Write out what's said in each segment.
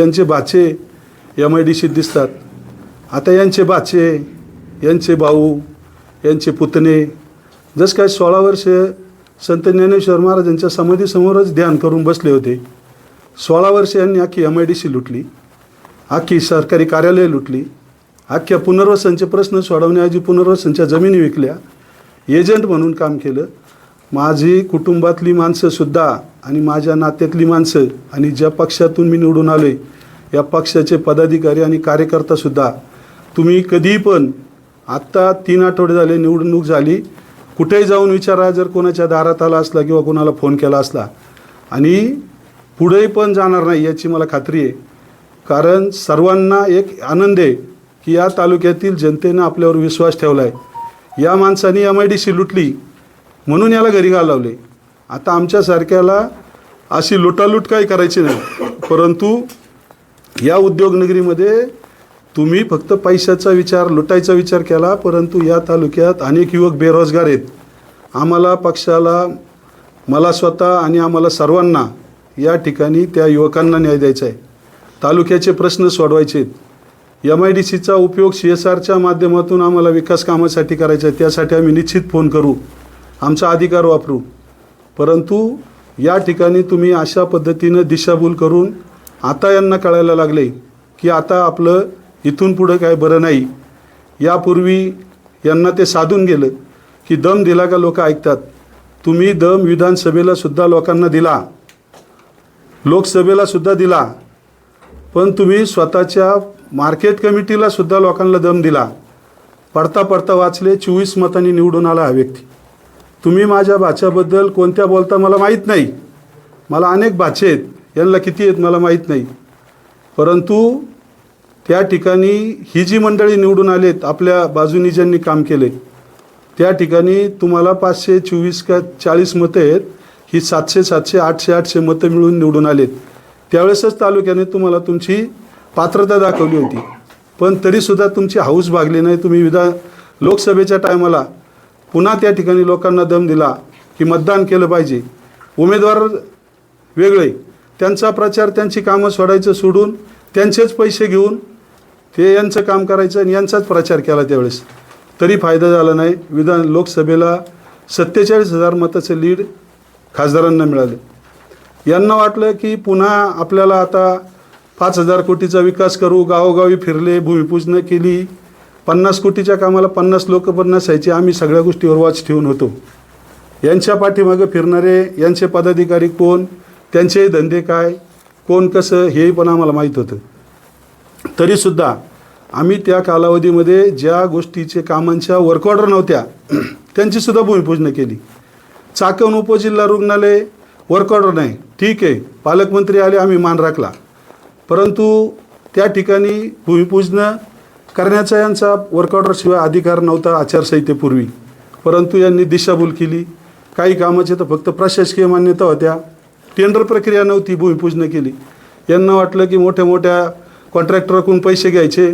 यांचे बाचे M I D सीत दिसतात. आता यांचे बाचे यांचे भाऊ यांचे पुतणे जसं काय सोळा वर्ष संत ज्ञानेश्वर महाराजांच्या समाधीसमोरच ध्यान करून बसले होते सोळा वर्ष यांनी अख्खी एम आय डी सी लुटली अख्खी सरकारी कार्यालय लुटली अख्ख्या पुनर्वसनचे प्रश्न सोडवण्याऐवजी पुनर्वसनच्या जमिनी विकल्या एजंट म्हणून काम केलं माझी कुटुंबातली माणसंसुद्धा आणि माझ्या नात्यातली माणसं आणि ज्या पक्षातून मी निवडून आलो आहे या पक्षाचे पदाधिकारी आणि कार्यकर्तासुद्धा तुम्ही कधीही पण आत्ता तीन आठवडे झाले निवडणूक झाली कुठेही जाऊन विचारा जर कोणाच्या दारात आला असला किंवा कोणाला फोन केला असला. आणि पुढेही पण जाणार नाही याची मला खात्री आहे. कारण सर्वांना एक आनंद आहे की या तालुक्यातील जनतेनं आपल्यावर विश्वास ठेवला आहे या माणसाने एम आय डी सी लुटली म्हणून याला घरी घालवले. आता आमच्यासारख्याला अशी लुटालूट काही करायची नाही. परंतु या उद्योगनगरीमध्ये तुम्ही फक्त पैशाचा विचार लुटायचा विचार केला परंतु या तालुक्यात अनेक युवक बेरोजगार आहेत. आम्हाला पक्षाला मला स्वतः आणि आम्हाला सर्वांना या ठिकाणी त्या युवकांना न्याय द्यायचा आहे. तालुक्याचे प्रश्न सोडवायचे आहेत. एम आय डी सीचा उपयोग सी एस आरच्या माध्यमातून आम्हाला विकास कामासाठी करायचा आहे. त्यासाठी आम्ही निश्चित फोन करू. आमचा अधिकार वापरू. परंतु या ठिकाणी तुम्ही अशा पद्धतीनं दिशाभूल करून आता यांना कळायला लागले की आता आपलं इथून पुढं काय बरं नाही. यापूर्वी यांना ते साधून गेलं की दम दिला का लोक ऐकतात. तुम्ही दम विधानसभेला सुद्धा लोकांना दिला. लोकसभेला सुद्धा दिला. पण तुम्ही स्वतःच्या मार्केट कमिटीला सुद्धा लोकांना दम दिला. पडता पडता वाचले चोवीस मतांनी निवडून आला हा व्यक्ती. तुम्ही माझ्या भाच्याबद्दल कोणत्या बोलता मला माहीत नाही. मला अनेक भाचे आहेत. यांना किती आहेत मला माहीत नाही. परंतु त्या ठिकाणी ही जी मंडळी निवडून आलेत आपल्या बाजूनी ज्यांनी काम केले त्या ठिकाणी तुम्हाला पाचशे चोवीस का चाळीस मतं आहेत. ही सातशे सातशे आठशे आठशे मतं मिळून निवडून आलेत. त्यावेळेसच तालुक्याने तुम्हाला तुमची पात्रता दाखवली होती. पण तरीसुद्धा तुमची हाऊस भागली नाही. तुम्ही विधा लोकसभेच्या टायमाला पुन्हा त्या ठिकाणी लोकांना दम दिला की मतदान केलं पाहिजे. उमेदवार वेगळे. त्यांचा प्रचार त्यांची कामं सोडायचं सोडून त्यांचेच पैसे घेऊन ते यांचं काम करायचं आणि यांचाच प्रचार केला त्यावेळेस. तरी फायदा झाला नाही. विधान लोकसभेला सत्तेचाळीस हजार मताचं लीड खासदारांना मिळाले. यांना वाटलं की पुन्हा आपल्याला आता पाच हजार कोटीचा विकास करू गावोगावी फिरले भूमिपूजनं केली पन्नास कोटीच्या कामाला पन्नास लोक पण नसायचे आम्ही सगळ्या गोष्टीवर वाच ठेवून होतो. यांच्या पाठीमागं फिरणारे यांचे पदाधिकारी कोण त्यांचे धंदे काय कोण कसं हे पण आम्हाला माहीत होतं. तरीसुद्धा आम्ही त्या कालावधीमध्ये ज्या गोष्टीचे कामांच्या वर्कऑर्डर नव्हत्या त्यांचीसुद्धा भूमिपूजनं केली. चाकण उपजिल्हा रुग्णालय वर्कऑर्डर नाही. ठीक आहे पालकमंत्री आले आम्ही मान राखला. परंतु त्या ठिकाणी भूमिपूजनं करण्याचा यांचा वर्कआउटरशिवाय अधिकार नव्हता आचारसंहितेपूर्वी. परंतु यांनी दिशाभूल केली. काही कामाचे तर फक्त प्रशासकीय मान्यता होत्या. टेंडर प्रक्रिया नव्हती भूमिपूजनं केली. यांना वाटलं की मोठ्या मोठ्या कॉन्ट्रॅक्टरकडून पैसे घ्यायचे.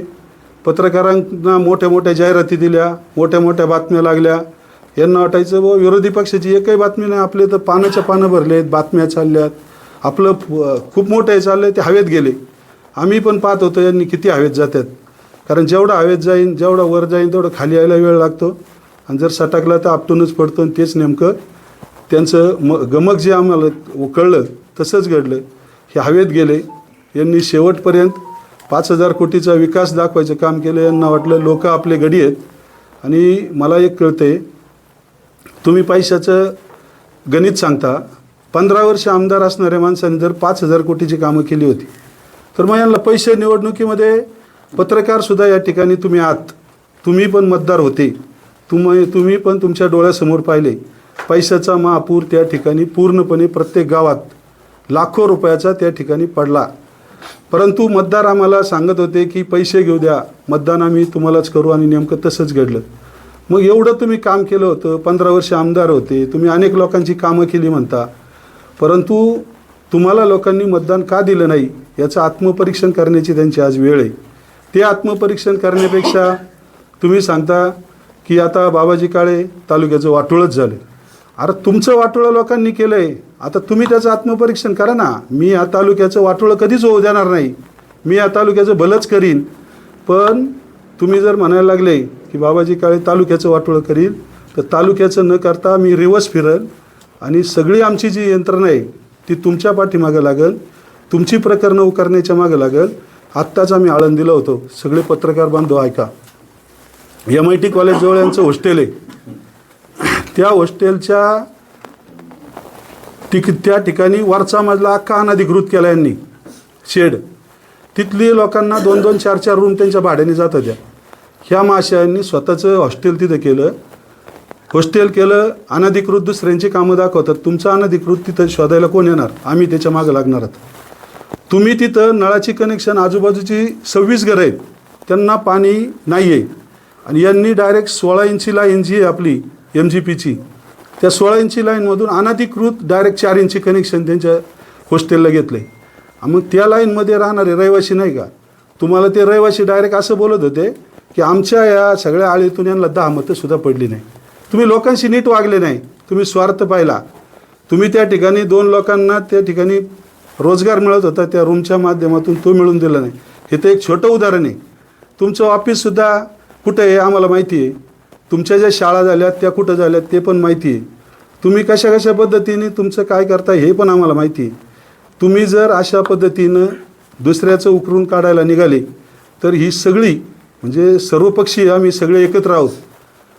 पत्रकारांना मोठ्या मोठ्या जाहिराती दिल्या मोठ्या मोठ्या बातम्या लागल्या. यांना वाटायचं व विरोधी पक्षाची एकही बातमी नाही. आपले तर पानाच्या पानं भरले आहेत बातम्या चालल्यात. आपलं खूप मोठं हे चाललं आहे ते हवेत गेले. आम्ही पण पाहत होतो यांनी किती हवेत जातात कारण जेवढा हवेत जाईन जेवढा वर जाईन तेवढं खाली यायला वेळ लागतो. आणि जर सटकला तर आपटूनच पडतो आणि तेच नेमकं त्यांचं म गमक जे आम्हाला कळलं तसंच घडलं. हे हवेत गेले. यांनी शेवटपर्यंत पाच हजार कोटीचा विकास दाखवायचं काम केलं. यांना वाटलं लोक आपले गडी आहेत. आणि मला एक कळते तुम्ही पैशाचं गणित सांगता. पंधरा वर्ष आमदार असणाऱ्या माणसाने जर पाच हजार कोटीची कामं केली होती तर मग यांना पैसे निवडणुकीमध्ये पत्रकारसुद्धा या ठिकाणी तुम्ही आहात. तुम्ही पण मतदार होते. तुम्ही तुम्ही पण तुमच्या डोळ्यासमोर पाहिले. पैशाचा महापूर त्या ठिकाणी पूर्णपणे प्रत्येक गावात लाखो रुपयाचा त्या ठिकाणी पडला. परंतु मतदार आम्हाला सांगत होते की पैसे घेऊ द्या. मतदान आम्ही तुम्हालाच करू आणि नेमकं तसंच घडलं. मग एवढं तुम्ही काम केलं होतं. पंधरा वर्ष आमदार होते. तुम्ही अनेक लोकांची कामं केली म्हणता. परंतु तुम्हाला लोकांनी मतदान का दिलं नाही? याचं आत्मपरीक्षण करण्याची त्यांची आज वेळ आहे. ते आत्मपरीक्षण करण्यापेक्षा तुम्ही सांगता की आता बाबाजी काळे तालुक्याचं वाटोळच झालं. अरे तुमचं वाटोळं लोकांनी केलं आहे आता तुम्ही त्याचं आत्मपरीक्षण करा ना. मी या तालुक्याचं वाटोळं कधीच होऊ देणार नाही. मी या तालुक्याचं भलंच करीन. पण तुम्ही जर म्हणायला लागले की बाबाजी काळे तालुक्याचं वाटोळं करील तर तालुक्याचं न करता मी रिवर्स फिरल आणि सगळी आमची जी यंत्रणा आहे ती तुमच्या पाठीमागं लागेल. तुमची प्रकरणं उकारण्याच्या मागं लागेल. आत्ताच आम्ही आळंदीला होतो. सगळे पत्रकार बांधव ऐका. एम आय टी कॉलेजजवळ यांचं हॉस्टेल आहे. त्या हॉस्टेलच्या टिक त्या ठिकाणी वरचा मजला अख्खा अनधिकृत केला यांनी. शेड. तिथली लोकांना दोन दोन चार चार रूम त्यांच्या भाड्याने जात होत्या. ह्या माशांनी स्वतःचं हॉस्टेल तिथं केलं. हॉस्टेल केलं अनधिकृत दुसऱ्यांची कामं दाखवतात. तुमचं अनधिकृत तिथं शोधायला कोण येणार? आम्ही त्याच्या मागं लागणार आहोत. तुम्ही तिथं नळाची कनेक्शन आजूबाजूची सव्वीस घरं आहेत. त्यांना पाणी नाही आहे आणि यांनी डायरेक्ट सोळा इंची लाईन जी आहे आपली एम जी पीची त्या सोळा इंची लाईनमधून अनाधिकृत डायरेक्ट चार इंची कनेक्शन त्यांच्या हॉस्टेलला घेतलं आहे मग त्या लाईनमध्ये राहणारे रहिवासी नाही का? तुम्हाला ते रहिवासी डायरेक्ट असं बोलत होते की आमच्या या सगळ्या आळीतून यांना दहा मतंसुद्धा पडली नाही. तुम्ही लोकांशी नीट वागले नाही. तुम्ही स्वार्थ पाहिला. तुम्ही त्या ठिकाणी दोन लोकांना त्या ठिकाणी रोजगार मिळत होता त्या रूमच्या माध्यमातून तो मिळून दिला नाही. हे तर एक छोटं उदाहरण आहे. तुमचं ऑफिससुद्धा कुठं आहे आम्हाला माहिती आहे. तुमच्या ज्या शाळा झाल्यात त्या कुठं झाल्यात ते पण माहिती आहे. तुम्ही कशा कशा पद्धतीने तुमचं काय करता हे पण आम्हाला माहिती आहे. तुम्ही जर अशा पद्धतीनं दुसऱ्याचं उकरून काढायला निघाले तर ही सगळी म्हणजे सर्वपक्षीय आम्ही सगळे एकत्र आहोत.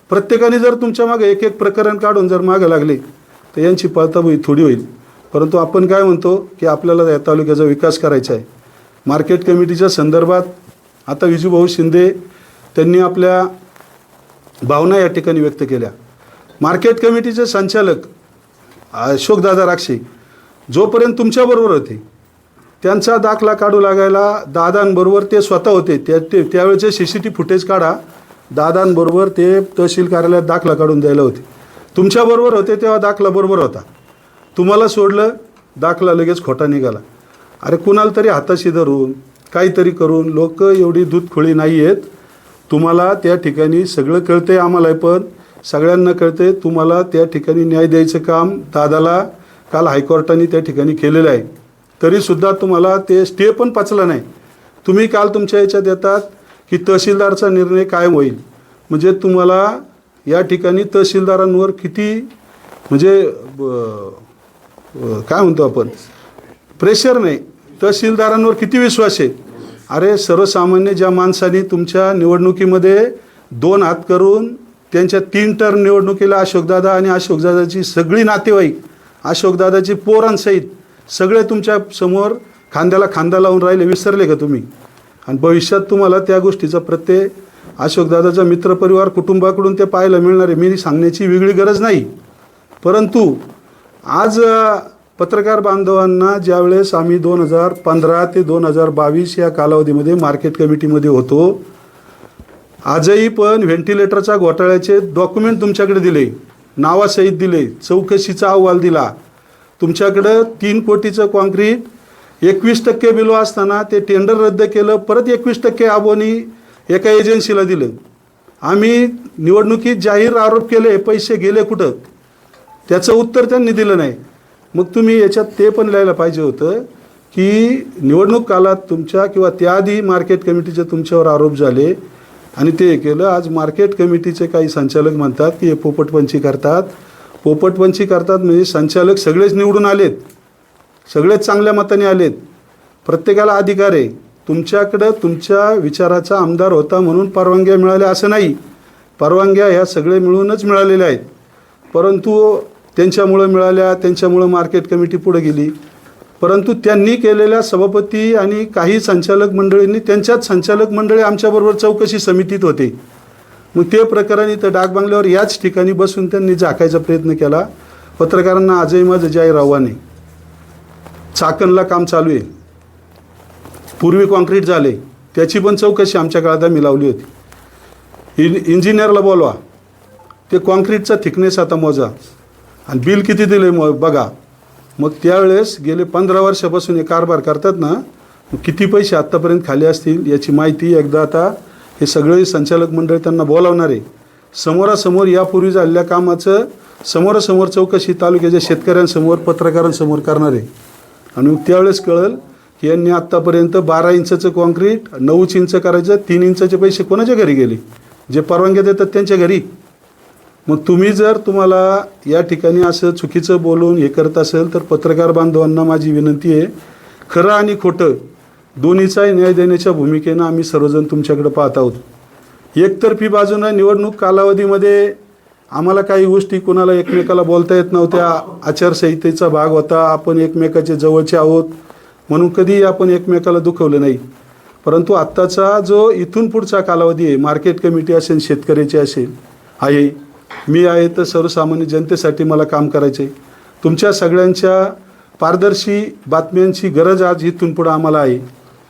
प्रत्येकाने जर तुमच्या मागे एक एक प्रकरण काढून जर मागं लागले तर यांची पळताबोई थोडी होईल. परंतु आपण काय म्हणतो की आपल्याला या तालुक्याचा विकास करायचा आहे. मार्केट कमिटीच्या संदर्भात आता विजूभाऊ शिंदे त्यांनी आपल्या भावना या ठिकाणी व्यक्त केल्या. मार्केट कमिटीचे संचालक अशोकदादा राक्षे जोपर्यंत तुमच्याबरोबर होते त्यांचा दाखला काढू लागायला दादांबरोबर ते स्वतः होते. त्या ते त्यावेळेचे सी सी टी फुटेज काढा दादांबरोबर ते तहसील कार्यालयात दाखला काढून द्यायला होते. तुमच्याबरोबर होते तेव्हा दाखला बरोबर होता. तुम्हाला सोडलं दाखला लगेच खोटा निघाला. अरे कुणाला तरी हाताशी धरून काहीतरी करून लोक एवढी दूधखोळी नाही आहेत. तुम्हाला त्या ठिकाणी सगळं कळते आम्हाला पण. सगळ्यांना कळते तुम्हाला त्या ठिकाणी न्याय द्यायचं काम दादाला काल हायकोर्टाने त्या ठिकाणी केलेलं आहे. तरीसुद्धा तुम्हाला ते स्टे पण पाचला नाही. तुम्ही काल तुमच्या याच्यात येतात की तहसीलदारचा निर्णय काय होईल. म्हणजे तुम्हाला या ठिकाणी तहसीलदारांवर किती म्हणजे ब- काय म्हणतो आपण? प्रेशर नाही. तहसीलदारांवर किती विश्वास आहे? अरे सर्वसामान्य ज्या माणसाने तुमच्या निवडणुकीमध्ये दोन हात करून त्यांच्या तीन टर्म निवडणुकीला अशोकदादा आणि अशोकदादाची सगळी नातेवाईक अशोकदादाची पोरांसहित सगळे तुमच्यासमोर खांद्याला खांदा लावून राहिले विसरले का तुम्ही? आणि भविष्यात तुम्हाला त्या गोष्टीचा प्रत्यय अशोकदादाचा मित्रपरिवार कुटुंबाकडून ते पाहायला मिळणार आहे. मी सांगण्याची वेगळी गरज नाही. परंतु आज पत्रकार बांधवांना ज्यावेळेस आम्ही दोन हजार पंधरा ते दोन हजार बावीस या कालावधीमध्ये मार्केट कमिटीमध्ये होतो आजही पण व्हेंटिलेटरच्या घोटाळ्याचे डॉक्युमेंट तुमच्याकडे दिले नावासहित दिले चौकशीचा अहवाल दिला. तुमच्याकडं तीन कोटीचं कॉन्क्रीट एकवीस टक्के बिलो असताना ते टेंडर रद्द केलं परत एकवीस टक्के आबोनी एका एजन्सीला दिलं. आम्ही निवडणुकीत जाहीर आरोप केले पैसे गेले कुठं? त्याचं उत्तर त्यांनी दिलं नाही. मग तुम्ही याच्यात ते पण लिहायला पाहिजे होतं की निवडणूक कालात तुमच्या किंवा त्याआधी मार्केट कमिटीचे तुमच्यावर आरोप झाले आणि ते केलं. आज मार्केट कमिटीचे काही संचालक म्हणतात की हे पोपटपंची करतात. पोपटपंची करतात म्हणजे संचालक सगळेच निवडून आलेत. सगळेच चांगल्या मताने आलेत. प्रत्येकाला अधिकार आहे. तुमच्याकडं तुमच्या विचाराचा आमदार होता म्हणून परवानग्या मिळाल्या असं नाही. परवानग्या ह्या सगळे मिळूनच मिळालेल्या आहेत. परंतु त्यांच्यामुळं मिळाल्या त्यांच्यामुळं मार्केट कमिटी पुढे गेली. परंतु त्यांनी केलेल्या सभापती आणि काही संचालक मंडळींनी त्यांच्याच संचालक मंडळी आमच्याबरोबर चौकशी समितीत होते. मग ते प्रकरण इथं डाकबांगल्यावर याच ठिकाणी बसून त्यांनी झाकायचा प्रयत्न केला. पत्रकारांना आजही माझं जाहीर आव्हान चाकणला काम चालू आहे. पूर्वी कॉन्क्रीट झाले. त्याची पण चौकशी आमच्या काळात आम्ही लावली होती. इन इंजिनियरला बोलवा. ते कॉन्क्रीटचा थिकनेस आता मोजा. आणि बिल किती दिले मग? बघा. मग त्यावेळेस गेले पंधरा वर्षापासून हे कारभार करतात ना किती पैसे आत्तापर्यंत खाली असतील याची माहिती एकदा आता हे सगळे संचालक मंडळ त्यांना बोलावणार आहे. समोरासमोर यापूर्वी झालेल्या कामाचं समोरासमोर चौकशी तालुक्याच्या शेतकऱ्यांसमोर पत्रकारांसमोर करणार आहे. आणि मग त्यावेळेस कळेल की यांनी आत्तापर्यंत बारा इंचाचं कॉन्क्रीट नऊच इंच करायचं तीन इंचाचे पैसे कोणाच्या घरी गेले? जे परवानग्या देतात त्यांच्या घरी. मग तुम्ही जर तुम्हाला या ठिकाणी असं चुकीचं बोलून हे करत असेल तर पत्रकार बांधवांना माझी विनंती आहे खरं आणि खोटं दोन्हीचाही न्याय देण्याच्या भूमिकेनं आम्ही सर्वजण तुमच्याकडे पाहत आहोत. एकतर्फी बाजूनं निवडणूक कालावधीमध्ये आम्हाला काही गोष्टी कोणाला एकमेकाला बोलता येत नव्हत्या. आचारसंहितेचा भाग होता. आपण एकमेकाचे जवळचे आहोत. म्हणून कधीही आपण एकमेकाला दुखवलं नाही. परंतु आत्ताचा जो इथून पुढचा कालावधी आहे मार्केट कमिटी असेल शेतकऱ्याची असेल आहे मी आहे तर सर्वसामान्य जनतेसाठी मला काम करायचे. तुमच्या सगळ्यांच्या पारदर्शी बातम्यांची गरज आज इथून पुढं आम्हाला आहे.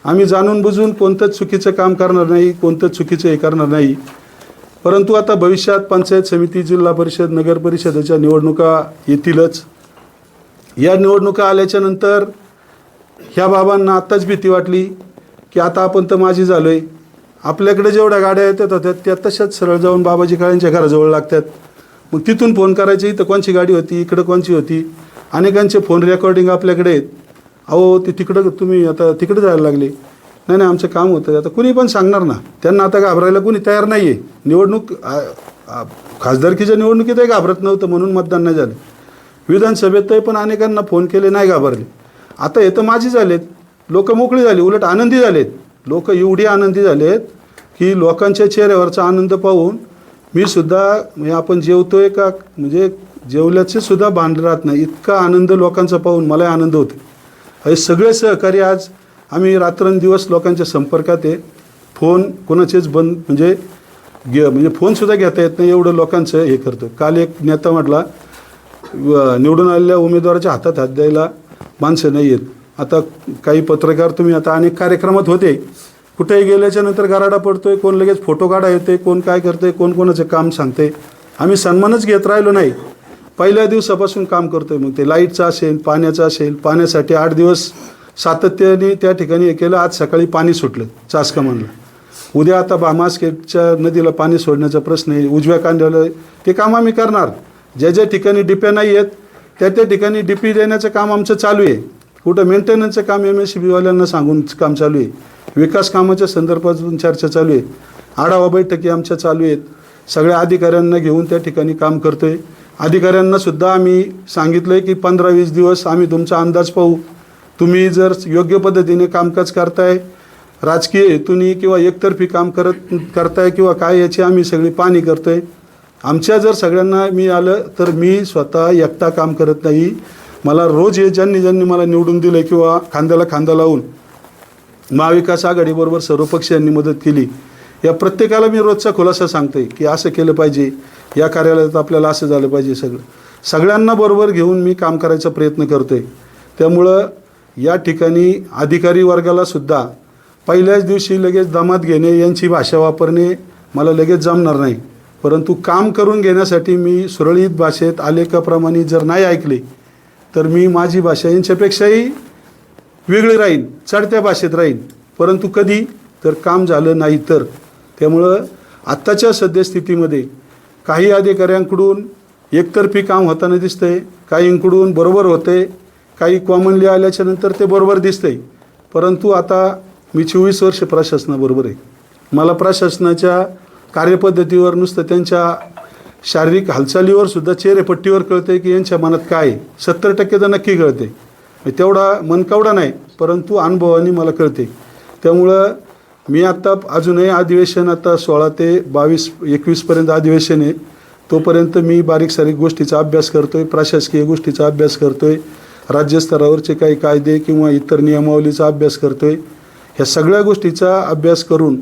आम्ही जाणून बुजून कोणतंच चुकीचं काम करणार नाही कोणतंच चुकीचं हे करणार नाही. परंतु आता भविष्यात पंचायत समिती जिल्हा परिषद नगर परिषदेच्या निवडणुका येतीलच. या निवडणुका आल्याच्यानंतर ह्या बाबांना आत्ताच भीती वाटली की आता आपण तर माझी झालो आहे आपल्याकडे जेवढ्या गाड्या येतात त्या त्या तशाच सरळ जाऊन बाबाजी काळ्यांच्या घराजवळ लागतात. मग तिथून फोन करायचे इथं कोणची गाडी होती इकडं कोणची होती? अनेकांचे फोन रेकॉर्डिंग आपल्याकडे आहेत. अहो ते तिकडं तुम्ही आता तिकडे जायला लागले. नाही नाही आमचं काम होतं. आता कुणी पण सांगणार ना. त्यांना आता घाबरायला कुणी तयार नाही आहे निवडणूक खासदारकीच्या निवडणुकीतही घाबरत नव्हतं म्हणून मतदान नाही झालं. विधानसभेतही पण अनेकांना फोन केले नाही घाबरले. आता हे तर माझी झालेत. लोक मोकळी झाली उलट आनंदी झालेत. लोक एवढी आनंदी झालेत की लोकांच्या चेहऱ्यावरचा आनंद पाहून मी सुद्धा म्हणजे आपण जेवतोय का म्हणजे जेवल्याचे सुद्धा भान राहत नाही. इतका आनंद लोकांचा पाहून मलाही आनंद होतो हे सगळे सहकारी आज आम्ही रात्रंदिवस लोकांच्या संपर्कात आहे. फोन कोणाचेच बंद म्हणजे घे म्हणजे फोनसुद्धा घेता येत नाही एवढं लोकांचं हे करतो काल एक नेता म्हटला निवडून आलेल्या उमेदवाराच्या हातात हात द्यायला माणसं नाही आहेत आता काही पत्रकार तुम्ही आता अनेक कार्यक्रमात होते. कुठेही गेल्याच्यानंतर गराडा पडतोय कोण लगेच फोटो काढा येते कोण काय करते कोण कोणाचं काम सांगते आम्ही सन्मानच घेत राहिलो नाही. पहिल्या दिवसापासून काम करतोय मग ते. लाईटचं असेल पाण्याचं असेल पाण्यासाठी आठ दिवस सातत्याने त्या ठिकाणी हे केलं. आज सकाळी पाणी सुटलं चासकमानला उद्या आता बामास्केटच्या नदीला पाणी सोडण्याचा प्रश्न आहे. उजव्या कांद्याला ते काम आम्ही करणार. ज्या ज्या ठिकाणी डिप्या नाही आहेत त्या त्या ठिकाणी डिपी देण्याचं काम आमचं चालू आहे. कुठं मेंटेनन्सचं काम एम एस सी बीवाल्यांना सांगून काम चालू आहे. विकास कामाच्या संदर्भातून चर्चा चालू आहे. आढावा बैठकी आमच्या चालू आहेत. सगळ्या अधिकाऱ्यांना घेऊन त्या ठिकाणी काम करतो आहे अधिकाऱ्यांनासुद्धा आम्ही सांगितलं आहे की पंधरा वीस दिवस आम्ही तुमचा अंदाज पाहू. तुम्ही जर योग्य पद्धतीने कामकाज करताय राजकीय हेतूनी किंवा एकतर्फी काम करत करताय किंवा काय याची आम्ही सगळी पाहणी करतोय. आमच्या जर सगळ्यांना मी आलं तर मी स्वतः एकटा काम करत नाही. मला रोज हे ज्यांनी ज्यांनी मला निवडून दिलं किंवा खांद्याला खांदा लावून महाविकास आघाडीबरोबर सर्व पक्षीयांनी मदत केली या प्रत्येकाला मी रोजचा खुलासा सांगते की असं केलं पाहिजे या कार्यालयात आपल्याला असं झालं पाहिजे सगळं. सगळ्यांना बरोबर घेऊन मी काम करायचा प्रयत्न करते त्यामुळं या ठिकाणी अधिकारी वर्गाला सुद्धा पहिल्याच दिवशी लगेच दमात घेणे यांची भाषा वापरणे मला लगेच जमणार नाही. परंतु काम करून घेण्यासाठी मी सुरळीत भाषेत आलेखाप्रमाणे जर नाही ऐकले तर मी माझी भाषा यांच्यापेक्षाही वेगळी राहीन चढत्या भाषेत राहीन. परंतु कधी तर काम झालं नाही तर. त्यामुळं आत्ताच्या सद्यस्थितीमध्ये काही अधिकाऱ्यांकडून एकतर्फी काम होताना दिसतंय काहींकडून बरोबर होते काही कॉमनली आल्याच्यानंतर ते बरोबर दिसतंय. परंतु आता मी चोवीस वर्ष प्रशासनाबरोबर आहे. मला प्रशासनाच्या कार्यपद्धतीवर नुसतं त्यांच्या शारीरिक हालचालीवर सुद्धा चेहरेपट्टीवर कळते की यांच्या मनात काय सत्तर टक्के तर नक्की कळते तेवढा मनकावडा नाही परंतु अनुभवाने मला कळते त्यामुळं मी आत्ता अजूनही अधिवेशन आता सोळा ते बावीस एकवीसपर्यंत अधिवेशन आहे. तोपर्यंत मी बारीक सारीक गोष्टीचा अभ्यास करतो आहे प्रशासकीय गोष्टीचा अभ्यास करतो आहे राज्यस्तरावरचे काही कायदे किंवा इतर नियमावलीचा अभ्यास करतो आहे ह्या सगळ्या गोष्टीचा अभ्यास करून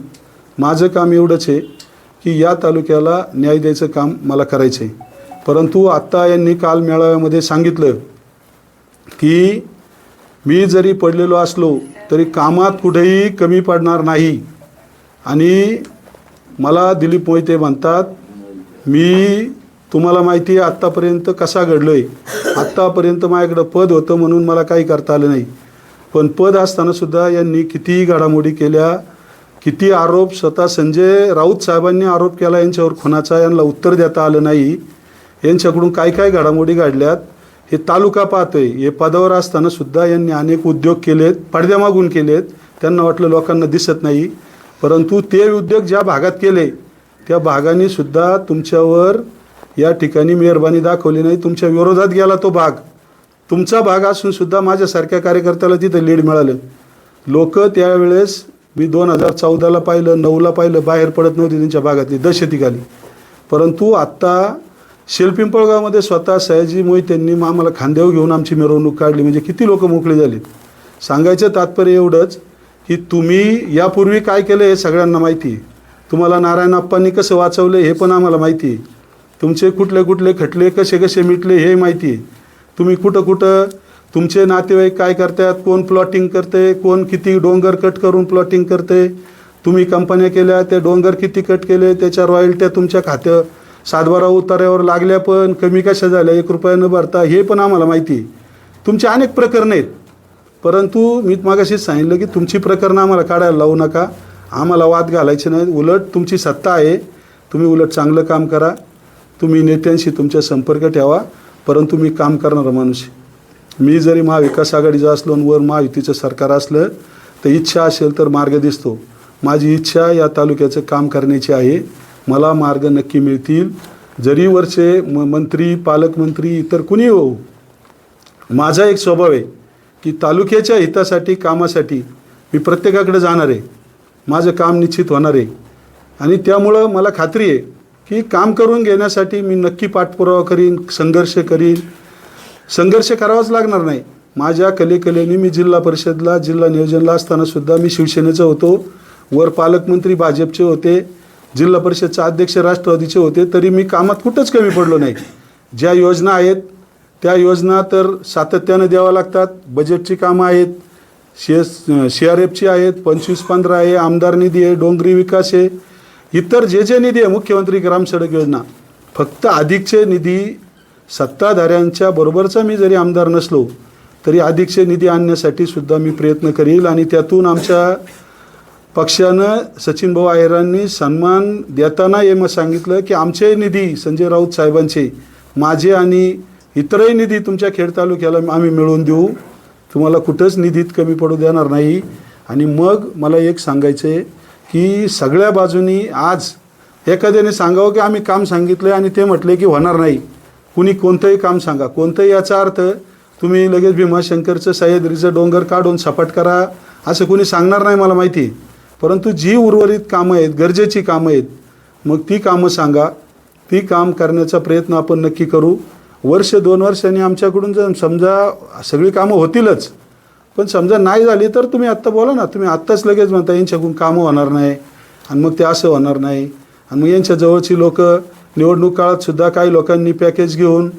माझं काम एवढंच आहे. की या तालुक्याला न्याय द्यायचं काम मला करायचं आहे परंतु आत्ता यांनी काल मेळाव्यामध्ये सांगितलं की मी जरी पडलेलो असलो तरी कामात कुठेही कमी पडणार नाही. आणि मला दिलीप मोहिते म्हणतात मी तुम्हाला माहिती आहे आत्तापर्यंत कसा घडलो आहे आत्तापर्यंत माझ्याकडं पद होतं म्हणून मला काही करता आलं नाही. पण पद असतानासुद्धा यांनी कितीही घडामोडी केल्या किती आरोप स्वतः संजय राऊत साहेबांनी आरोप केला यांच्यावर खुनाचा यांना उत्तर देता आलं नाही. यांच्याकडून काय काय घडामोडी घडल्यात हे तालुका पाहतोय. हे पदावर असताना सुद्धा यांनी अनेक उद्योग केलेत पडद्यामागून केलेत. त्यांना वाटलं लोकांना दिसत नाही. परंतु ते उद्योग ज्या भागात केले त्या भागाने सुद्धा तुमच्यावर या ठिकाणी मेहरबानी दाखवली नाही. तुमच्या विरोधात गेला तो भाग. तुमचा भाग असून सुद्धा माझ्यासारख्या कार्यकर्त्याला तिथं लीड मिळालं. लोक त्यावेळेस मी दोन हजार चौदाला पाहिलं नऊला पाहिलं बाहेर पडत नव्हती त्यांच्या भागातली दहशतीखाली परंतु आत्ता शिलपिंपळगावमध्ये स्वतः सयाजी मोहित यांनी मग आम्हाला खांद्यावर घेऊन आमची मिरवणूक काढली. म्हणजे किती लोक मोकळे झालीत? सांगायचं तात्पर्य एवढंच की तुम्ही यापूर्वी काय केलं हे सगळ्यांना माहिती आहे. तुम्हाला नारायण अप्पांनी कसं वाचवलं हे पण आम्हाला माहिती आहे. तुमचे कुठले कुठले खटले कसे कसे मिटले हे माहिती आहे. तुम्ही कुठं कुठं तुमचे नातेवाईक काय करतात? कोण प्लॉटिंग करते? कोण किती डोंगर कट करून प्लॉटिंग करते? तुम्ही कंपन्या केल्या ते डोंगर किती कट केले? त्याच्या रॉयल्ट्या तुमच्या खात्या सातबारा उतार्यावर लागल्या पण कमी कशा झाल्या? एक रुपया न भरता हे पण आम्हाला माहिती आहे. तुमचे अनेक प्रकरणं आहेत. परंतु मी मागाशीच सांगितलं की तुमची प्रकरणं आम्हाला काढायला लावू नका. आम्हाला वाद घालायचे नाही उलट तुमची सत्ता आहे. तुम्ही उलट चांगलं काम करा. तुम्ही नेत्यांशी तुमचा संपर्क ठेवा. परंतु मी काम करणारा माणूस आहे. मी जरी महाविकास आघाडीचा असलो आणि वर महायुतीचं सरकार असलं तर इच्छा असेल तर मार्ग दिसतो. माझी इच्छा या तालुक्याचं काम करण्याची आहे. मला मार्ग नक्की मिळतील. जरी वरचे म मंत्री पालकमंत्री इतर कुणी हो माझा एक स्वभाव आहे की तालुक्याच्या हितासाठी कामासाठी मी प्रत्येकाकडे जाणार आहे. माझं काम निश्चित होणार आहे. आणि त्यामुळं मला खात्री आहे की काम करून घेण्यासाठी मी नक्की पाठपुरावा करीन संघर्ष करीन. संघर्ष करावाच लागणार नाही. माझ्या कलेकलेने मी जिल्हा परिषदला जिल्हा नियोजनला असताना सुद्धा मी शिवसेनेचं होतो. वर पालकमंत्री भाजपचे होते. जिल्हा परिषदचे अध्यक्ष राष्ट्रवादीचे होते. तरी मी कामात कुठंच कमी पडलो नाही. ज्या योजना आहेत त्या योजना तर सातत्यानं द्याव्या लागतात. बजेटची कामं आहेत. सी सी आर एफची आहेत. पंचवीस पंधरा आहे. आमदार निधी आहे. डोंगरी विकास आहे. इतर जे जे निधी आहे मुख्यमंत्री ग्रामसडक योजना. फक्त अधिकचे निधी सत्ताधाऱ्यांच्या बरोबरचा मी जरी आमदार नसलो तरी अधिकचे निधी आणण्यासाठी सुद्धा मी प्रयत्न करील आणि त्यातून आमच्या पक्षानं सचिनभाऊ आयरांनी सन्मान देताना हे मग सांगितलं की आमचे निधी संजय राऊत साहेबांचे माझे आणि इतरही निधी तुमच्या खेड तालुक्याला आम्ही मिळवून देऊ. तुम्हाला कुठंच निधीत कमी पडू देणार नाही. आणि मग मला एक सांगायचं आहे की सगळ्या बाजूनी आज एखाद्याने सांगावं की आम्ही काम सांगितलं आणि ते म्हटले की होणार नाही. कुणी कोणतंही काम सांगा. कोणतंही याचा अर्थ तुम्ही लगेच भीमाशंकरचं सह्याद्रीचं डोंगर काढून सपाट करा असं कुणी सांगणार नाही मला माहिती. परंतु जी उर्वरित कामं आहेत गरजेची कामं आहेत मग ती कामं सांगा. ती काम करण्याचा प्रयत्न आपण नक्की करू. वर्ष दोन वर्षांनी आमच्याकडून जर समजा सगळी कामं होतीलच पण समजा नाही झाली तर तुम्ही आत्ता बोला ना. तुम्ही आत्ताच लगेच म्हणता यांच्याकडून कामं होणार नाही. आणि मग ते असं होणार नाही. आणि मग यांच्या जवळची लोक निवडणूक काळात सुद्धा काही लोकांनी पॅकेज घेऊन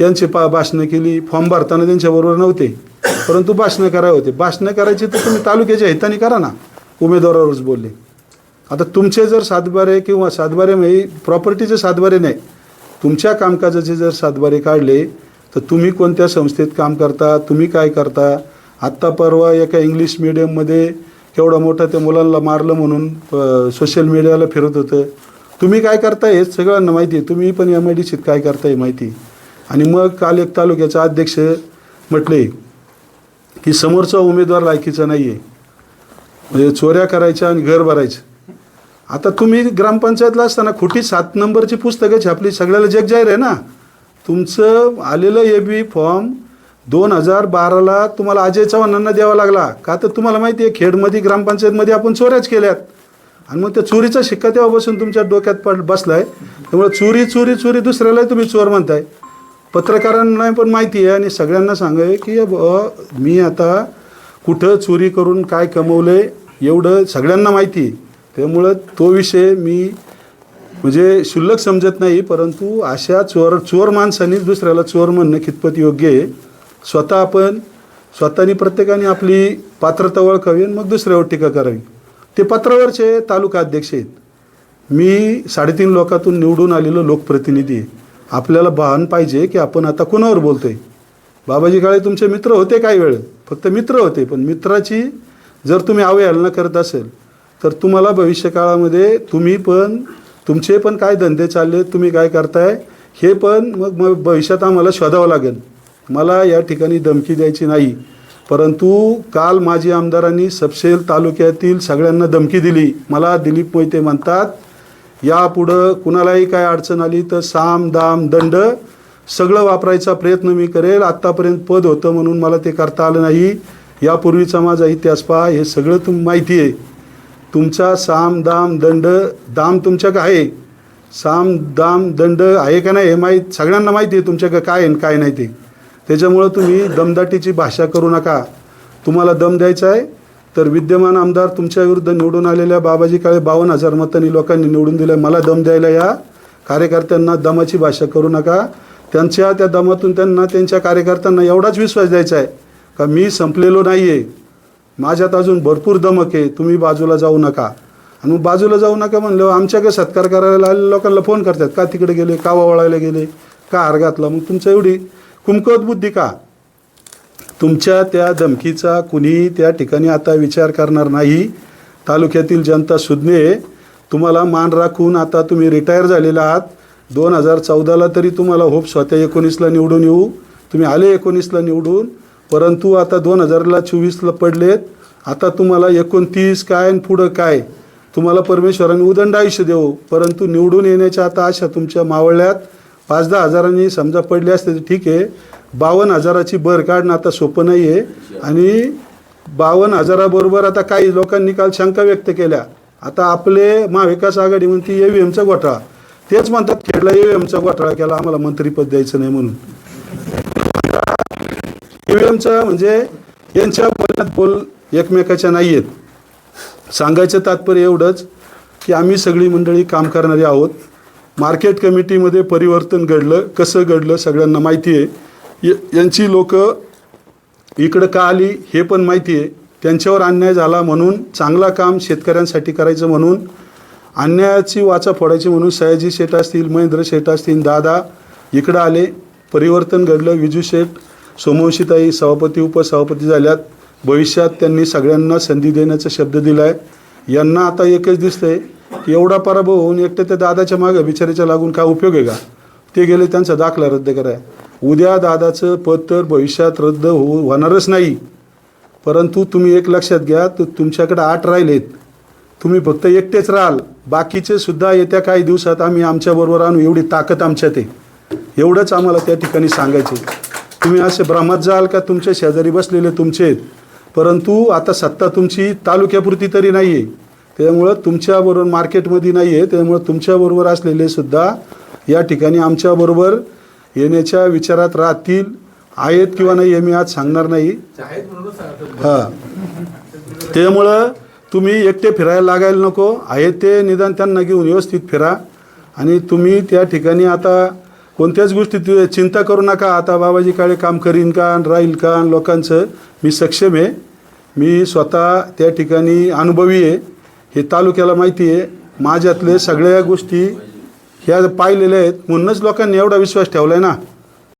यांची पा भाषणं केली. फॉर्म भरताना त्यांच्याबरोबर नव्हते. परंतु भाषणं कराय होते. भाषणं करायची तर तुम्ही तालुक्याच्या हिताने करा ना उमेदवारावरच बोलले. आता तुमचे जर सातबारे किंवा सातबारे म्हणजे प्रॉपर्टीचे सातबारे नाही. तुमच्या कामकाजाचे जर सातबारे काढले तर तुम्ही कोणत्या संस्थेत काम करता तुम्ही काय करता? आत्ता परवा एका इंग्लिश मिडियममध्ये केवढा मोठा त्या मुलांना मारलं म्हणून सोशल मीडियाला फिरत होतं. तुम्ही काय करताय हे सगळ्यांना माहिती आहे. तुम्ही पण एम आय डी सीत काय करताय माहिती आणि मग काल एक तालुक्याचा अध्यक्ष म्हटले की समोरचा उमेदवार लायकीचा नाही आहे म्हणजे चोऱ्या करायच्या आणि घर भरायचं. आता तुम्ही ग्रामपंचायतला असताना खोटी सात नंबरची पुस्तकं छापली. सगळ्याला जग जाहीर आहे ना. तुमचं आलेलं ए बी फॉर्म दोन हजार बाराला तुम्हाला अजय चव्हाणांना द्यावा लागला. का तर तुम्हाला माहिती आहे खेडमध्ये ग्रामपंचायतमध्ये आपण चोऱ्याच केल्यात. आणि मग त्या चोरीचा शिक्का तेव्हापासून तुमच्या डोक्यात पड बसलाय. त्यामुळे चोरी चोरी चोरी दुसऱ्यालाही तुम्ही चोर म्हणताय. पत्रकारांना पण माहिती आहे आणि सगळ्यांना सांगावे की बुवा, मी आता कुठं चोरी करून काय कमवलंय एवढं सगळ्यांना माहिती आहे. त्यामुळं तो विषय मी म्हणजे शुल्लक समजत नाही परंतु अशा चोर चोर माणसांनीच दुसऱ्याला चोर म्हणणं कितपत योग्य आहे. स्वतः आपण स्वतःनी प्रत्येकाने आपली पात्रता ओळखावी आणि मग दुसऱ्यावर टीका करावी. ते पत्रावरचे तालुका अध्यक्ष आहेत. मी साडेतीन लोकातून निवडून आलेलो लोकप्रतिनिधी आहे. आपल्याला भान पाहिजे की आपण आता कुणावर बोलतोय? बाबाजी काळे तुमचे मित्र होते काही वेळ फक्त मित्र होते पण मित्राची जर तुम्ही अवहेलना करत असेल तर तुम्हाला भविष्यकाळामध्ये तुम्ही पण तुमचे पण काय धंदे चालले तुम्ही काय करताय हे पण मग मग भविष्यात आम्हाला शोधावं लागेल. मला या ठिकाणी धमकी द्यायची नाही. परंतु काल माजी आमदारांनी सपशेल तालुक्यातील सगळ्यांना धमकी दिली. मला दिलीप मोहिते म्हणतात यापुढं कुणालाही काय अडचण आली तर साम दाम दंड सगळं वापरायचा प्रयत्न मी करेल. आत्तापर्यंत पद होतं म्हणून मला ते करता आलं नाही. यापूर्वीचा माझा इतिहास पहा हे सगळं तुम माहिती आहे. तुमचा साम दाम दंड दाम तुमच्याकडे आहे. साम दाम दंड आहे का नाही हे माहीत सगळ्यांना माहिती आहे तुमच्या काय आहे आणि काय नाही ते. त्याच्यामुळं तुम्ही दमदाटीची भाषा करू नका. तुम्हाला दम द्यायचा आहे तर विद्यमान आमदार तुमच्या विरुद्ध निवडून आलेल्या बाबाजी काळे बावन्न हजार मतांनी लोकांनी निवडून दिलं मला दम द्यायला या. कार्यकर्त्यांना दमाची भाषा करू नका. त्यांच्या त्या दमातून त्यांना त्यांच्या कार्यकर्त्यांना एवढाच विश्वास द्यायचा आहे का मी संपलेलो नाही आहे माझ्यात अजून भरपूर दमक आहे. तुम्ही बाजूला जाऊ नका. आणि मग बाजूला जाऊ नका म्हणलं आमच्याकडे सत्कार करायला आलेल्या लोकांना फोन करतात. का तिकडे गेले? का वळायला गेले? का हार घातला? मग तुमचं एवढी कुमकवत बुद्धी का? तुमच्या त्या धमकीचा कुणी त्या ठिकाणी आता विचार करणार नाही. तालुक्यातील जनता सुज्ञे तुम्हाला मान राखून आता तुम्ही रिटायर झालेला आहात. दोन हजार चौदाला तरी तुम्हाला होप स्वतः एकोणीसला निवडून येऊ. तुम्ही आले एकोणीसला निवडून परंतु आता दोन हजारला चोवीसला पडलेत. आता तुम्हाला एकोणतीस काय आणि पुढं काय? तुम्हाला परमेश्वराने उदंड आयुष्य देऊ. परंतु निवडून येण्याच्या आता आशा तुमच्या मावळल्यात. पाच दहा हजारांनी समजा पडले असते तर ठीक आहे. बावन्न हजाराची भर काढणं आता सोपं नाही आहे आणि बावन्न हजाराबरोबर आता काही लोकांनी काल शंका व्यक्त केल्या. आता आपले महाविकास आघाडी म्हणते ए व्ही एमचा घोटाळा. तेच म्हणतात खेडला ए व्ही एमचा घोटाळा केला आम्हाला मंत्रीपद द्यायचं नाही म्हणून. ए व्ही एमचा म्हणजे यांच्या बोलण्यात बोल एकमेकाच्या नाही आहेत सांगायचं तात्पर्य एवढंच की आम्ही सगळी मंडळी काम करणारी आहोत. मार्केट कमिटीमध्ये परिवर्तन घडलं कसं घडलं सगळ्यांना माहिती आहे. य- यांची लोक इकडं का आली हे पण माहिती आहे. त्यांच्यावर अन्याय झाला म्हणून चांगला काम शेतकऱ्यांसाठी करायचं म्हणून अन्यायाची वाचा फोडायची म्हणून सयाजी शेठ असतील महेंद्र शेठ असतील दादा इकडं आले. परिवर्तन घडलं विजू शेठ सोमवंशीताई सभापती उपसभापती झाल्यात. भविष्यात त्यांनी सगळ्यांना संधी देण्याचा शब्द दिला आहे यांना आता एकच दिसतंय आहे एवढा पराभव होऊन एकटे त्या दादाच्या मागं बिचारीच्या लागून काय उपयोग आहे का? ते गेले त्यांचा दाखला रद्द कराय उद्या दादाचं पद तर भविष्यात रद्द होऊ होणारच नाही. परंतु तुम्ही एक लक्षात घ्या तर तुमच्याकडे आठ राहिलेत. तुम्ही फक्त एकटेच राहाल. बाकीचे सुद्धा येत्या काही दिवसात आम्ही आमच्याबरोबर आणू. एवढी ताकद आमच्यात आहे. एवढंच आम्हाला त्या ठिकाणी सांगायचे तुम्ही असे भ्रमात जाल का? तुमच्या शेजारी बसलेले तुमचे आहेत. परंतु आता सत्ता तुमची तालुक्यापुरती तरी नाही आहे त्यामुळं तुमच्याबरोबर मार्केटमध्ये नाही आहे त्यामुळं तुमच्याबरोबर असलेले सुद्धा या ठिकाणी आमच्याबरोबर येण्याच्या विचारात राहतील. आहेत किंवा नाही हे मी आज सांगणार नाही. हां. त्यामुळं तुम्ही एकटे फिरायला लागायला नको. आहे ते निदान त्यांना घेऊन व्यवस्थित फिरा. आणि तुम्ही त्या ठिकाणी आता कोणत्याच गोष्टीत चिंता करू नका. आता बाबाजी काळे काम करीन का राहील का लोकांचं मी सक्षम आहे. मी स्वतः त्या ठिकाणी अनुभवी आहे. हे तालुक्याला माहिती आहे माझ्यातले सगळ्या गोष्टी ह्या पाहिलेल्या आहेत. म्हणूनच लोकांनी एवढा विश्वास ठेवला आहे ना.